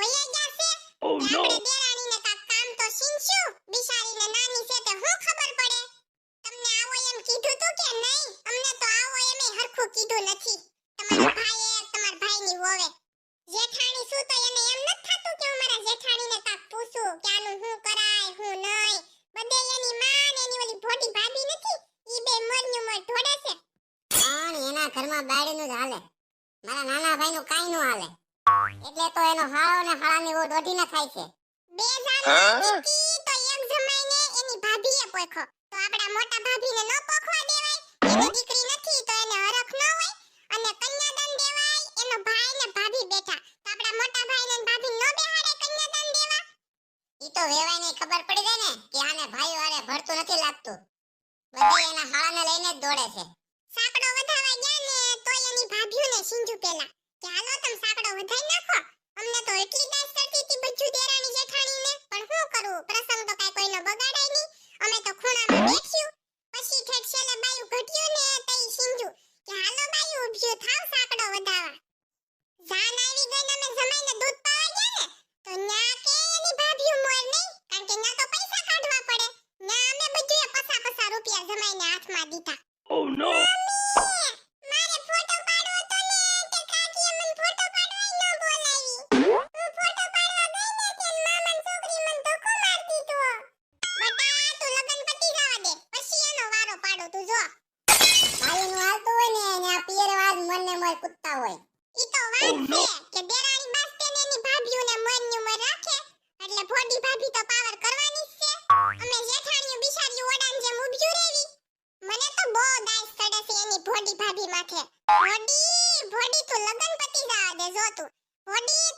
વયા ગયા છે? Oh, ઓ નો દેરાણીને કાક કામ તો શીખશું બિચારીને નાની છે તે હું ખબર પડે? તમને આવો એમ કીધું તું કે નહીં? અમને તો આવો એમ હરખું કીધું નથી. તમારા ભાઈએ તમારા ભાઈની હોવે જેઠાણી શું તો એને એમ નથી થતું કે હું મારા જેઠાણીને કાક પૂછું કે આનું હું કરાય હું નહીં? બધે એની માં ને એની ઓલી ભોટી ભાભી નથી? ઈ બે મરનું મર ઢોડે છે. પણ એના ઘરમાં બાયડનું જ હાલે. મારા નાના ભાઈનું કાઈ નું હાલે. એટલે તો એનો હાળો ને હાળાની વહુ દોઢીને થાય છે. બે જાણ તો એક જમાઈને એની ભાભીએ પોખો તો આપડા મોટા ભાભીને ન પોખવા દેવાય એની દીકરી નથી તો એને હરખ ન હોય અને કન્યાદાન દેવાય એનો ભાઈ ને ભાભી બેઠા. તો આપડા મોટા ભાઈ ને ભાભી ન બેહાડે કન્યાદાન દેવા? ઈ તો વેવાઈને ખબર પડી જાય ને કે આને ભાઈ વારે ભરતું નથી લાગતું. બધે એના હાળાને લઈને જ દોડે છે. સાંકડો વધાવા ગયા ને તો એની ભાભીઓને સિંજુ પેલા. કે હાલો વારો પાડો તું નો ભાઈનું હાલતું હોય ને એને આ પિયરવાજ મનને મય કૂદતા હોય. ઈ તો વાત છે ભોડી ભાભી માથે. ભોડી ભોડી તું લગન પતિ જા દે જો તું. ભોડી